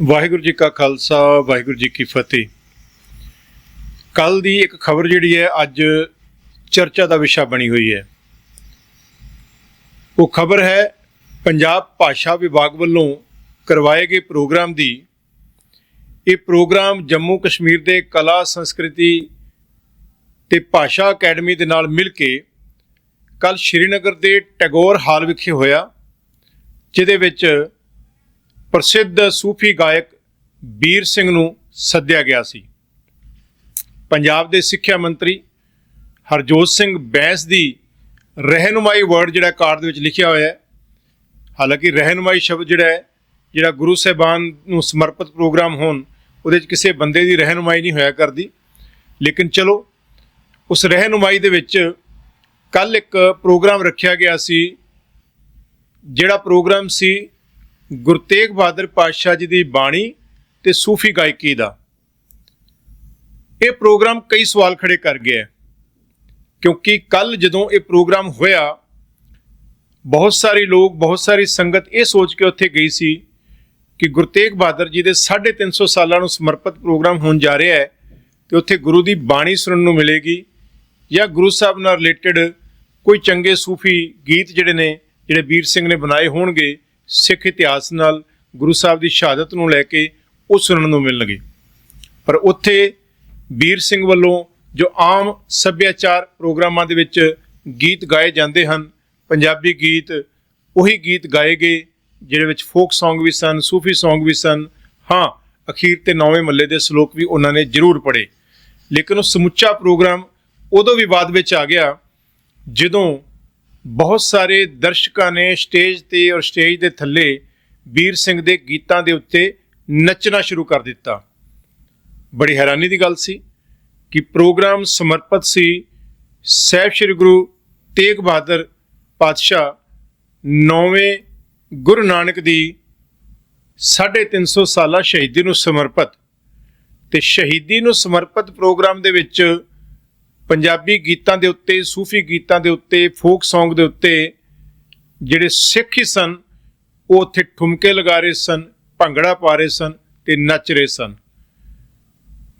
ਵਾਹਿਗੁਰੂ ਜੀ ਕਾ ਖਾਲਸਾ, ਵਾਹਿਗੁਰੂ ਜੀ ਕੀ ਫਤਿਹ। ਕੱਲ ਦੀ ਇੱਕ ਖਬਰ ਜਿਹੜੀ ਹੈ, ਅੱਜ ਚਰਚਾ ਦਾ ਵਿਸ਼ਾ ਬਣੀ ਹੋਈ ਹੈ। ਉਹ ਖਬਰ ਹੈ, ਪੰਜਾਬ ਭਾਸ਼ਾ ਵਿਭਾਗ ਵੱਲੋਂ ਕਰਵਾਏ ਗਏ ਪ੍ਰੋਗਰਾਮ ਦੀ। ਇਹ ਪ੍ਰੋਗਰਾਮ ਜੰਮੂ ਕਸ਼ਮੀਰ ਦੇ ਕਲਾ, ਸੰਸਕ੍ਰਿਤੀ ਤੇ ਭਾਸ਼ਾ ਅਕੈਡਮੀ ਦੇ ਨਾਲ ਮਿਲ ਕੇ ਕੱਲ ਸ਼੍ਰੀਨਗਰ ਦੇ ਟੈਗੋਰ ਹਾਲ ਵਿਖੇ ਹੋਇਆ, ਜਿਹਦੇ ਵਿੱਚ ਪ੍ਰਸਿੱਧ ਸੂਫੀ ਗਾਇਕ ਵੀਰ ਸਿੰਘ ਨੂੰ ਸੱਦਿਆ ਗਿਆ ਸੀ। ਪੰਜਾਬ ਦੇ ਸਿੱਖਿਆ ਮੰਤਰੀ ਹਰਜੋਤ ਸਿੰਘ ਬੈਂਸ ਦੀ ਰਹਿਨੁਮਾਈ ਵਰਡ ਜਿਹੜਾ ਕਾਰਡ ਦੇ ਵਿੱਚ ਲਿਖਿਆ ਹੋਇਆ ਹੈ। ਹਾਲਾਂਕਿ ਰਹਿਨੁਮਾਈ ਸ਼ਬਦ ਜਿਹੜਾ ਹੈ, ਜਿਹੜਾ ਗੁਰੂ ਸਾਹਿਬਾਨ ਨੂੰ ਸਮਰਪਿਤ ਪ੍ਰੋਗਰਾਮ ਹੋਣ, ਉਹਦੇ ਵਿੱਚ ਕਿਸੇ ਬੰਦੇ ਦੀ ਰਹਿਨੁਮਾਈ ਨਹੀਂ ਹੋਇਆ ਕਰਦੀ। ਲੇਕਿਨ ਚਲੋ, ਉਸ ਰਹਿਨੁਮਾਈ ਦੇ ਵਿੱਚ ਕੱਲ ਇੱਕ ਪ੍ਰੋਗਰਾਮ ਰੱਖਿਆ ਗਿਆ ਸੀ, ਜਿਹੜਾ ਪ੍ਰੋਗਰਾਮ ਸੀ ਗੁਰੂ ਤੇਗ ਬਹਾਦਰ ਪਾਤਸ਼ਾਹ ਜੀ ਦੀ ਬਾਣੀ ਤੇ ਸੂਫੀ ਗਾਇਕੀ ਦਾ। ਇਹ ਪ੍ਰੋਗਰਾਮ ਕਈ ਸਵਾਲ ਖੜੇ ਕਰ ਗਿਆ ਕਿਉਂਕਿ ਕੱਲ ਜਦੋਂ ਇਹ ਪ੍ਰੋਗਰਾਮ ਹੋਇਆ, ਬਹੁਤ ਸਾਰੇ ਲੋਕ, ਬਹੁਤ ਸਾਰੀ ਸੰਗਤ ਇਹ ਸੋਚ ਕੇ ਉੱਥੇ ਗਈ ਸੀ ਕਿ ਗੁਰੂ ਤੇਗ ਬਹਾਦਰ ਜੀ ਦੇ 350 ਸਾਲਾਂ ਨੂੰ ਸਮਰਪਿਤ ਪ੍ਰੋਗਰਾਮ ਹੋਣ ਜਾ ਰਿਹਾ ਹੈ ਤੇ ਉੱਥੇ ਗੁਰੂ ਦੀ ਬਾਣੀ ਸੁਣਨ ਨੂੰ ਮਿਲੇਗੀ ਜਾਂ ਗੁਰੂ ਸਾਹਿਬ ਨਾਲ ਰਿਲੇਟਡ ਕੋਈ ਚੰਗੇ ਸੂਫੀ ਗੀਤ ਜਿਹੜੇ ਨੇ, ਜਿਹੜੇ ਵੀਰ ਸਿੰਘ ਨੇ ਬਣਾਏ ਹੋਣਗੇ ਸਿੱਖ ਇਤਿਹਾਸ ਨਾਲ ਗੁਰੂ ਸਾਹਿਬ ਦੀ ਸ਼ਹਾਦਤ ਨੂੰ ਲੈ ਕੇ ਉਹ ਸੁਣਨ ਨੂੰ ਮਿਲਣਗੇ ਪਰ ਉੱਥੇ ਵੀਰ ਸਿੰਘ ਵੱਲੋਂ ਜੋ ਆਮ ਸੱਭਿਆਚਾਰ ਪ੍ਰੋਗਰਾਮਾਂ ਦੇ ਵਿੱਚ ਗੀਤ ਗਾਏ ਜਾਂਦੇ ਹਨ, ਪੰਜਾਬੀ ਗੀਤ, ਉਹੀ ਗੀਤ ਗਾਏ ਗਏ ਜਿਹੜੇ ਵਿੱਚ ਫੋਕ Song ਵੀ ਸਨ, ਸੂਫੀ Song ਵੀ ਸਨ। ਹਾਂ, ਅਖੀਰ ਤੇ ਨੌਵੇਂ ਮੱਲੇ ਦੇ ਸ਼ਲੋਕ ਵੀ ਉਹਨਾਂ ਨੇ ਜ਼ਰੂਰ ਪੜ੍ਹੇ। ਲੇਕਿਨ ਉਹ ਸਮੁੱਚਾ ਪ੍ਰੋਗਰਾਮ ਉਦੋਂ ਵੀ ਬਾਅਦ ਵਿੱਚ ਆ ਗਿਆ ਜਦੋਂ ਬਹੁਤ ਸਾਰੇ ਦਰਸ਼ਕਾਂ ਨੇ ਸਟੇਜ ਤੇ ਔਰ ਸਟੇਜ ਦੇ ਥੱਲੇ ਵੀਰ ਸਿੰਘ ਦੇ ਗੀਤਾਂ ਦੇ ਉੱਤੇ ਨੱਚਣਾ ਸ਼ੁਰੂ ਕਰ ਦਿੱਤਾ। ਬੜੀ ਹੈਰਾਨੀ ਦੀ ਗੱਲ ਸੀ ਕਿ ਪ੍ਰੋਗਰਾਮ ਸਮਰਪਿਤ ਸੀ ਸਹਿਬ ਸ੍ਰੀ ਗੁਰੂ ਤੇਗ ਬਹਾਦਰ ਪਾਤਸ਼ਾਹ ਨੌਵੇਂ ਗੁਰੂ ਨਾਨਕ ਦੀ 350 ਸਾਲਾ ਸ਼ਹੀਦੀ ਨੂੰ ਸਮਰਪਿਤ ਤੇ ਸ਼ਹੀਦੀ ਨੂੰ ਸਮਰਪਿਤ ਪ੍ਰੋਗਰਾਮ ਦੇ ਵਿੱਚ ਪੰਜਾਬੀ ਗੀਤਾਂ ਦੇ ਉੱਤੇ, ਸੂਫੀ ਗੀਤਾਂ ਦੇ ਉੱਤੇ, ਫੋਕ Song ਦੇ ਉੱਤੇ ਜਿਹੜੇ ਸਿੱਖ ਹੀ ਸਨ, ਉਹ ਉੱਥੇ ਠੁਮਕੇ ਲਗਾ ਰਹੇ ਸਨ, ਭੰਗੜਾ ਪਾ ਰਹੇ ਸਨ ਤੇ ਨੱਚ ਰਹੇ ਸਨ।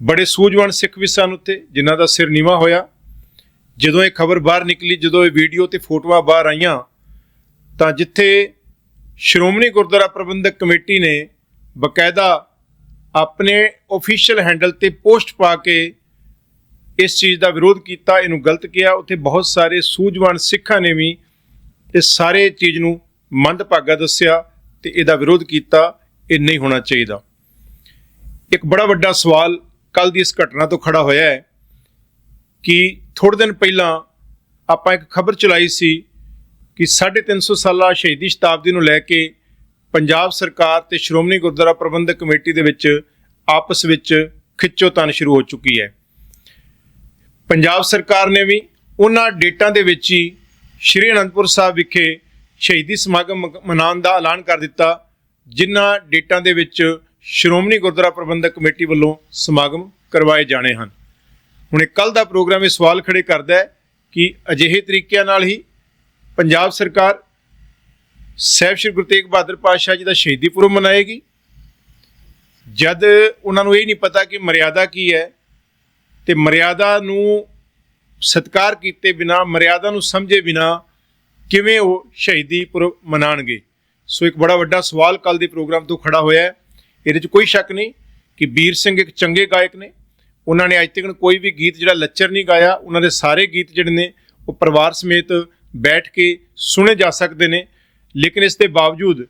ਬੜੇ ਸੂਝਵਾਨ ਸਿੱਖ ਵੀ ਸਨ ਉੱਥੇ, ਜਿਨ੍ਹਾਂ ਦਾ ਸਿਰ ਨੀਵਾ ਹੋਇਆ। ਜਦੋਂ ਇਹ ਖਬਰ ਬਾਹਰ ਨਿਕਲੀ, ਜਦੋਂ ਇਹ ਵੀਡੀਓ ਤੇ ਫੋਟੋਆਂ ਬਾਹਰ ਆਈਆਂ, ਤਾਂ ਜਿੱਥੇ ਸ਼੍ਰੋਮਣੀ ਗੁਰਦੁਆਰਾ ਪ੍ਰਬੰਧਕ ਕਮੇਟੀ ਨੇ ਬਕਾਇਦਾ ਆਪਣੇ ਅਫੀਸ਼ੀਅਲ ਹੈਂਡਲ ਤੇ ਪੋਸਟ ਪਾ ਕੇ ਇਸ ਚੀਜ਼ ਦਾ ਵਿਰੋਧ ਕੀਤਾ, ਇਹਨੂੰ ਗਲਤ ਕਿਹਾ। ਉੱਥੇ ਬਹੁਤ ਸਾਰੇ ਸੂਝਵਾਨ ਸਿੱਖਾਂ ਨੇ ਵੀ ਇਸ ਸਾਰੇ ਚੀਜ਼ ਨੂੰ ਮੰਦਭਾਗਾ ਦੱਸਿਆ ਤੇ ਇਹਦਾ ਵਿਰੋਧ ਕੀਤਾ, ਇਹ ਨਹੀਂ ਹੋਣਾ ਚਾਹੀਦਾ। ਇੱਕ ਬੜਾ ਵੱਡਾ ਸਵਾਲ ਕੱਲ ਦੀ ਇਸ ਘਟਨਾ ਤੋਂ ਖੜਾ ਹੋਇਆ ਹੈ ਕਿ ਥੋੜੇ ਦਿਨ ਪਹਿਲਾਂ ਆਪਾਂ ਇੱਕ ਖਬਰ ਚਲਾਈ ਸੀ ਕਿ 350 ਸਾਲਾ ਸ਼ਹੀਦੀ ਸ਼ਤਾਬਦੀ ਨੂੰ ਲੈ ਕੇ ਪੰਜਾਬ ਸਰਕਾਰ ਤੇ ਸ਼੍ਰੋਮਣੀ ਗੁਰਦੁਆਰਾ ਪ੍ਰਬੰਧਕ ਕਮੇਟੀ ਦੇ ਵਿੱਚ ਆਪਸ ਵਿੱਚ ਖਿੱਚੋਤਾਣ ਸ਼ੁਰੂ ਹੋ ਚੁੱਕੀ ਹੈ। ਪੰਜਾਬ ਸਰਕਾਰ ਨੇ ਵੀ ਉਹਨਾਂ ਡੇਟਾਂ ਦੇ ਵਿੱਚ ਹੀ ਸ਼੍ਰੀ ਅਨੰਦਪੁਰ ਸਾਹਿਬ ਵਿਖੇ ਸ਼ਹੀਦੀ ਸਮਾਗਮ ਮ- ਮਨਾਉਣ ਦਾ ਐਲਾਨ ਕਰ ਦਿੱਤਾ, ਜਿਨ੍ਹਾਂ ਡੇਟਾਂ ਦੇ ਵਿੱਚ ਸ਼੍ਰੋਮਣੀ ਗੁਰਦੁਆਰਾ ਪ੍ਰਬੰਧਕ ਕਮੇਟੀ ਵੱਲੋਂ ਸਮਾਗਮ ਕਰਵਾਏ ਜਾਣੇ ਹਨ। ਹੁਣ ਕੱਲ ਦਾ ਪ੍ਰੋਗਰਾਮ ਇਹ ਸਵਾਲ ਖੜੇ ਕਰਦਾ ਹੈ ਕਿ ਅਜਿਹੇ ਤਰੀਕਿਆਂ ਨਾਲ ਹੀ ਪੰਜਾਬ ਸਰਕਾਰ ਸਾਹਿਬ ਸ਼੍ਰੀ ਗੁਰੂ ਤੇਗ ਬਹਾਦਰ ਪਾਤਸ਼ਾਹ ਜੀ ਦਾ ਸ਼ਹੀਦੀ ਪੁਰਬ ਮਨਾਏਗੀ? ਜਦ ਉਹਨਾਂ ਨੂੰ ਇਹ ਨਹੀਂ ਪਤਾ ਕਿ ਮਰਿਆਦਾ ਕੀ ਹੈ ਤੇ ਮਰਿਆਦਾ ਨੂੰ ਸਤਕਾਰ ਕੀਤੇ ਬਿਨਾ, ਮਰਿਆਦਾ ਨੂੰ ਸਮਝੇ ਬਿਨਾ ਕਿਵੇਂ ਉਹ ਸ਼ਹੀਦੀ ਪੁਰਬ ਮਨਾਣਗੇ? ਸੋ ਇੱਕ ਬੜਾ ਵੱਡਾ ਸਵਾਲ ਕੱਲ ਦੇ ਪ੍ਰੋਗਰਾਮ ਤੋਂ ਖੜਾ ਹੋਇਆ ਹੈ। ਇਹਦੇ 'ਚ ਕੋਈ ਸ਼ੱਕ ਨਹੀਂ ਕਿ ਵੀਰ ਸਿੰਘ ਇੱਕ ਚੰਗੇ ਗਾਇਕ ਨੇ। ਉਹਨਾਂ ਨੇ ਅੱਜ ਤੱਕ ਕੋਈ ਵੀ ਗੀਤ ਜਿਹੜਾ ਲੱਚਰ ਨਹੀਂ ਗਾਇਆ। ਉਹਨਾਂ ਦੇ ਸਾਰੇ ਗੀਤ ਜਿਹੜੇ ਨੇ, ਉਹ ਪਰਿਵਾਰ ਸਮੇਤ ਬੈਠ ਕੇ ਸੁਣੇ ਜਾ ਸਕਦੇ ਨੇ। ਲੇਕਿਨ ਇਸ ਦੇ ਬਾਵਜੂਦ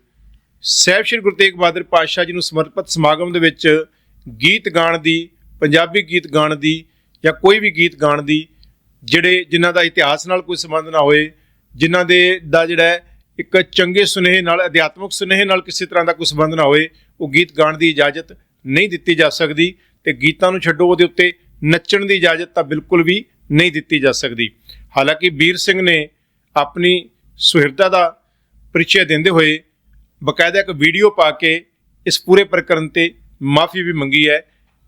ਸਾਹਿਬ ਸ਼੍ਰੀ ਗੁਰੂ ਤੇਗ ਬਹਾਦਰ ਪਾਤਸ਼ਾਹ ਜੀ ਨੂੰ ਸਮਰਪਿਤ ਸਮਾਗਮ ਦੇ ਵਿੱਚ ਗੀਤ ਗਾਣ ਦੀ ਪੰਜਾਬੀ ਗੀਤ ਗਾਣ ਦੀ ਜਾਂ ਕੋਈ ਵੀ ਗੀਤ ਗਾਣ ਦੀ ਜਿਹੜੇ ਜਿਨ੍ਹਾਂ ਦਾ ਇਤਿਹਾਸ ਨਾਲ ਕੋਈ ਸੰਬੰਧ ਨਾ ਹੋਏ, ਜਿਨ੍ਹਾਂ ਦੇ ਦਾ ਜਿਹੜਾ ਇੱਕ ਚੰਗੇ ਸੁਨੇਹੇ ਨਾਲ, ਅਧਿਆਤਮਿਕ ਸੁਨੇਹੇ ਨਾਲ ਕਿਸੇ ਤਰ੍ਹਾਂ ਦਾ ਕੋਈ ਸੰਬੰਧ ਨਾ ਹੋਏ, ਉਹ ਗੀਤ ਗਾਣ ਦੀ ਇਜਾਜ਼ਤ ਨਹੀਂ ਦਿੱਤੀ ਜਾ ਸਕਦੀ ਤੇ ਗੀਤਾਂ ਨੂੰ ਛੱਡੋ ਉਹਦੇ ਉੱਤੇ ਨੱਚਣ ਦੀ ਇਜਾਜ਼ਤ ਤਾਂ ਬਿਲਕੁਲ ਵੀ ਨਹੀਂ ਦਿੱਤੀ ਜਾ ਸਕਦੀ। ਹਾਲਾਂਕਿ ਵੀਰ ਸਿੰਘ ਨੇ ਆਪਣੀ ਸੁਹਿਰਦਾ ਦਾ ਪਰਿਚੈ ਦਿੰਦੇ ਹੋਏ ਬਕਾਇਦਾ ਇੱਕ ਵੀਡੀਓ ਪਾ ਕੇ ਇਸ ਪੂਰੇ ਪ੍ਰਕਰਨ ਤੇ ਮਾਫੀ ਵੀ ਮੰਗੀ ਹੈ।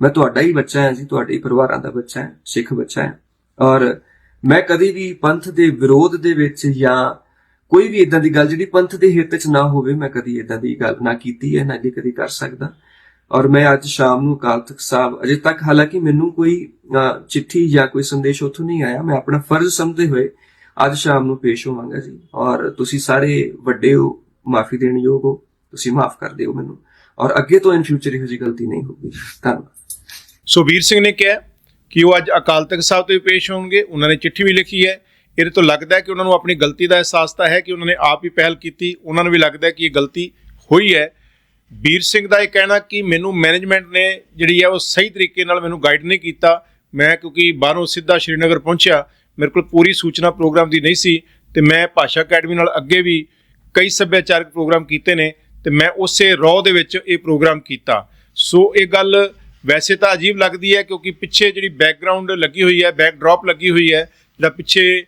ਮੈਂ ਤੁਹਾਡਾ ਹੀ ਬੱਚਾ ਹਾਂ ਜੀ, ਤੁਹਾਡੇ ਹੀ ਪਰਿਵਾਰਾਂ ਦਾ ਬੱਚਾ ਹਾਂ, ਸਿੱਖ ਬੱਚਾ ਹਾਂ। ਔਰ ਮੈਂ ਕਦੀ ਵੀ ਪੰਥ ਦੇ ਵਿਰੋਧ ਦੇ ਵਿੱਚ ਜਾਂ ਕੋਈ ਵੀ ਇਦਾਂ ਦੀ ਗੱਲ ਜਿਹੜੀ ਪੰਥ ਦੇ ਹਿੱਤ 'ਚ ਨਾ ਹੋਵੇ, ਮੈਂ ਕਦੀ ਇਦਾਂ ਦੀ ਗੱਲ ਨਾ ਕੀਤੀ ਹੈ, ਨਾ ਅੱਗੇ ਕਦੀ ਕਰ ਸਕਦਾ। ਔਰ ਮੈਂ ਅੱਜ ਸ਼ਾਮ ਨੂੰ ਅਕਾਲ ਤਖਤ ਸਾਹਿਬ, ਅਜੇ ਤੱਕ ਹਾਲਾਂਕਿ ਮੈਨੂੰ ਕੋਈ ਚਿੱਠੀ ਜਾਂ ਕੋਈ ਸੰਦੇਸ਼ ਉੱਥੋਂ ਨਹੀਂ ਆਇਆ, ਮੈਂ ਆਪਣਾ ਫਰਜ਼ ਸਮਝਦੇ ਹੋਏ ਅੱਜ ਸ਼ਾਮ ਨੂੰ ਪੇਸ਼ ਹੋਵਾਂਗਾ ਜੀ। ਔਰ ਤੁਸੀਂ ਸਾਰੇ ਵੱਡੇ ਹੋ, ਮਾਫੀ ਦੇਣ ਯੋਗ ਹੋ, ਤੁਸੀਂ ਮਾਫ ਕਰ ਦਿਓ ਮੈਨੂੰ। ਔਰ ਅੱਗੇ ਤੋਂ ਇਨ ਫਿਊਚਰ ਇਹੋ ਜਿਹੀ ਗਲਤੀ ਨਹੀਂ ਹੋਊਗੀ। ਧੰਨਵਾਦ। ਸੋ ਵੀਰ ਸਿੰਘ ਨੇ ਕਿਹਾ ਕਿ ਉਹ ਅੱਜ ਅਕਾਲ ਤਖਤ ਸਾਹਿਬ ਤੇ ਵੀ ਪੇਸ਼ ਹੋਣਗੇ, ਉਹਨਾਂ ਨੇ ਚਿੱਠੀ ਵੀ ਲਿਖੀ ਹੈ। ਇਹਦੇ ਤੋਂ ਲੱਗਦਾ ਹੈ ਕਿ ਉਹਨਾਂ ਨੂੰ ਆਪਣੀ ਗਲਤੀ ਦਾ ਅਹਿਸਾਸ ਤਾਂ ਹੈ ਕਿ ਉਹਨਾਂ ਨੇ ਆਪ ਹੀ ਪਹਿਲ ਕੀਤੀ, ਉਹਨਾਂ ਨੂੰ ਵੀ ਲੱਗਦਾ ਹੈ ਕਿ ਇਹ ਗਲਤੀ ਹੋਈ ਹੈ। ਵੀਰ ਸਿੰਘ ਦਾ ਇਹ ਕਹਿਣਾ ਕਿ ਮੈਨੂੰ ਮੈਨੇਜਮੈਂਟ ਨੇ ਜਿਹੜੀ ਹੈ ਉਹ ਸਹੀ ਤਰੀਕੇ ਨਾਲ ਮੈਨੂੰ ਗਾਈਡ ਨਹੀਂ ਕੀਤਾ। ਮੈਂ ਕਿਉਂਕਿ ਬਾਹਰੋਂ ਸਿੱਧਾ ਸ਼੍ਰੀਨਗਰ ਪਹੁੰਚਿਆ, ਮੇਰੇ ਕੋਲ ਪੂਰੀ ਸੂਚਨਾ ਪ੍ਰੋਗਰਾਮ ਦੀ ਨਹੀਂ ਸੀ ਤੇ ਮੈਂ ਭਾਸ਼ਾ ਅਕੈਡਮੀ ਨਾਲ ਅੱਗੇ ਵੀ ਕਈ ਸੱਭਿਆਚਾਰਕ ਪ੍ਰੋਗਰਾਮ ਕੀਤੇ ਨੇ ਤੇ ਮੈਂ ਉਸੇ ਰੋਹ ਦੇ ਵਿੱਚ ਇਹ ਪ੍ਰੋਗਰਾਮ ਕੀਤਾ। ਸੋ ਇਹ ਗੱਲ ਵੈਸੇ ਤਾਂ ਅਜੀਬ ਲੱਗਦੀ ਹੈ ਕਿਉਂਕਿ ਪਿੱਛੇ ਜਿਹੜੀ ਬੈਕਗ੍ਰਾਉਂਡ ਲੱਗੀ ਹੋਈ ਹੈ ਬੈਕਡ੍ਰੌਪ ਲੱਗੀ ਹੋਈ ਹੈ ਜਿਹੜਾ ਪਿੱਛੇ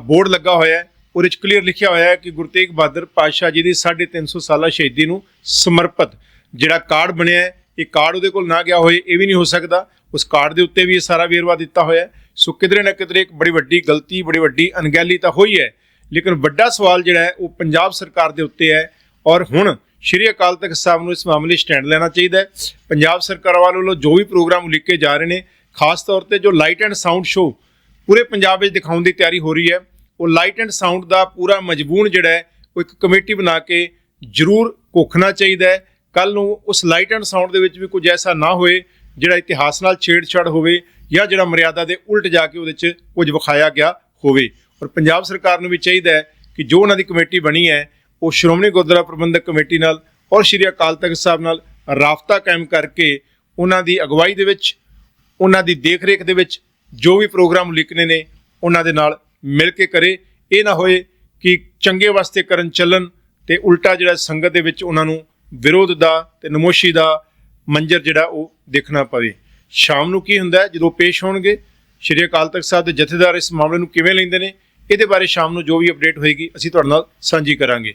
ਬੋਰਡ ਲੱਗਾ ਹੋਇਆ ਹੈ ਉਹਦੇ 'ਚ ਕਲੀਅਰ ਲਿਖਿਆ ਹੋਇਆ ਹੈ ਕਿ ਗੁਰੂ ਤੇਗ ਬਹਾਦਰ ਪਾਤਸ਼ਾਹ ਜੀ ਦੀ 350 ਸਾਲਾ ਸ਼ਹੀਦੀ ਨੂੰ ਸਮਰਪਿਤ ਜਿਹੜਾ ਕਾਰਡ ਬਣਿਆ ਹੈ ਇਹ ਕਾਰਡ ਉਹਦੇ ਕੋਲ ਨਾ ਗਿਆ ਹੋਏ ਇਹ ਵੀ ਨਹੀਂ ਹੋ ਸਕਦਾ ਉਸ ਕਾਰਡ ਦੇ ਉੱਤੇ ਵੀ ਇਹ ਸਾਰਾ ਵੇਰਵਾ ਦਿੱਤਾ ਹੋਇਆ ਹੈ ਸੋ ਕਿਧਰੇ ਨਾ ਕਿਧਰੇ ਇੱਕ ਬੜੀ ਵੱਡੀ ਗਲਤੀ ਬੜੀ ਵੱਡੀ ਅਣਗਹਿਲੀ ਤਾਂ ਹੋਈ ਹੈ ਲੇਕਿਨ ਵੱਡਾ ਸਵਾਲ ਜਿਹੜਾ ਹੈ ਉਹ ਪੰਜਾਬ ਸਰਕਾਰ ਦੇ ਉੱਤੇ ਹੈ ਔਰ ਹੁਣ ਸ਼੍ਰੀ ਅਕਾਲ ਤਖਤ ਸਾਹਿਬ ਨੂੰ ਇਸ ਮਾਮਲੇ ਸਟੈਂਡ ਲੈਣਾ ਚਾਹੀਦਾ ਹੈ। ਪੰਜਾਬ ਸਰਕਾਰ ਵੱਲੋਂ ਜੋ ਵੀ ਪ੍ਰੋਗਰਾਮ ਉਲੀਕੇ ਜਾ ਰਹੇ ਨੇ, ਖਾਸ ਤੌਰ ਤੇ ਜੋ ਲਾਈਟ ਐਂਡ ਸਾਊਂਡ ਸ਼ੋਅ ਪੂਰੇ ਪੰਜਾਬ ਵਿੱਚ ਦਿਖਾਉਣ ਦੀ ਤਿਆਰੀ ਹੋ ਰਹੀ ਹੈ, ਉਹ ਲਾਈਟ ਐਂਡ ਸਾਊਂਡ ਦਾ ਪੂਰਾ ਮਜਬੂਨ ਜਿਹੜਾ ਹੈ, ਉਹ ਇੱਕ ਕਮੇਟੀ ਬਣਾ ਕੇ ਜ਼ਰੂਰ ਘੋਖਣਾ ਚਾਹੀਦਾ ਹੈ। ਕੱਲ ਨੂੰ ਉਸ ਲਾਈਟ ਐਂਡ ਸਾਊਂਡ ਦੇ ਵਿੱਚ ਵੀ ਕੁਝ ਐਸਾ ਨਾ ਹੋਏ, ਜਿਹੜਾ ਇਤਿਹਾਸ ਨਾਲ ਛੇੜਛਾੜ ਹੋਵੇ ਜਾਂ ਜਿਹੜਾ ਮਰਿਆਦਾ ਦੇ ਉਲਟ ਜਾ ਕੇ ਉਹਦੇ 'ਚ ਕੁਝ ਵਿਖਾਇਆ ਗਿਆ ਹੋਵੇ। ਔਰ ਪੰਜਾਬ ਸਰਕਾਰ ਨੂੰ ਵੀ ਚਾਹੀਦਾ ਹੈ ਕਿ ਜੋ ਉਹਨਾਂ ਦੀ ਕਮੇਟੀ ਬਣੀ ਹੈ ਉਹ ਸ਼੍ਰੋਮਣੀ ਗੁਰਦੁਆਰਾ ਪ੍ਰਬੰਧਕ ਕਮੇਟੀ ਨਾਲ ਔਰ ਸ਼੍ਰੀ ਅਕਾਲ ਤਖਤ ਸਾਹਿਬ ਨਾਲ ਰਾਬਤਾ ਕਾਇਮ ਕਰਕੇ ਉਹਨਾਂ ਦੀ ਅਗਵਾਈ ਦੇ ਵਿੱਚ, ਉਹਨਾਂ ਦੀ ਦੇਖ-ਰੇਖ ਦੇ ਵਿੱਚ ਜੋ ਵੀ ਪ੍ਰੋਗਰਾਮ ਲਿਖਣੇ ਨੇ, ਉਹਨਾਂ ਦੇ ਨਾਲ ਮਿਲ ਕੇ ਕਰੇ। ਇਹ ਨਾ ਹੋਏ ਕਿ ਚੰਗੇ ਵਾਸਤੇ ਕਰਨ ਚੱਲਣ ਤੇ ਉਲਟਾ ਜਿਹੜਾ ਸੰਗਤ ਦੇ ਵਿੱਚ ਉਹਨਾਂ ਨੂੰ ਵਿਰੋਧ ਦਾ ਤੇ ਨਮੋਸ਼ੀ ਦਾ ਮੰਜ਼ਰ ਜਿਹੜਾ ਉਹ ਦੇਖਣਾ ਪਵੇ। ਸ਼ਾਮ ਨੂੰ ਕੀ ਹੁੰਦਾ ਜਦੋਂ ਪੇਸ਼ ਹੋਣਗੇ, ਸ਼੍ਰੀ ਅਕਾਲ ਤਖਤ ਸਾਹਿਬ ਦੇ ਜਥੇਦਾਰ ਇਸ ਮਾਮਲੇ ਨੂੰ ਕਿਵੇਂ ਲੈਂਦੇ ਨੇ? ਇਹਦੇ ਬਾਰੇ ਸ਼ਾਮ ਨੂੰ ਜੋ ਵੀ ਅਪਡੇਟ ਹੋਏਗੀ, ਅਸੀਂ ਤੁਹਾਡੇ ਨਾਲ ਸਾਂਝੀ ਕਰਾਂਗੇ।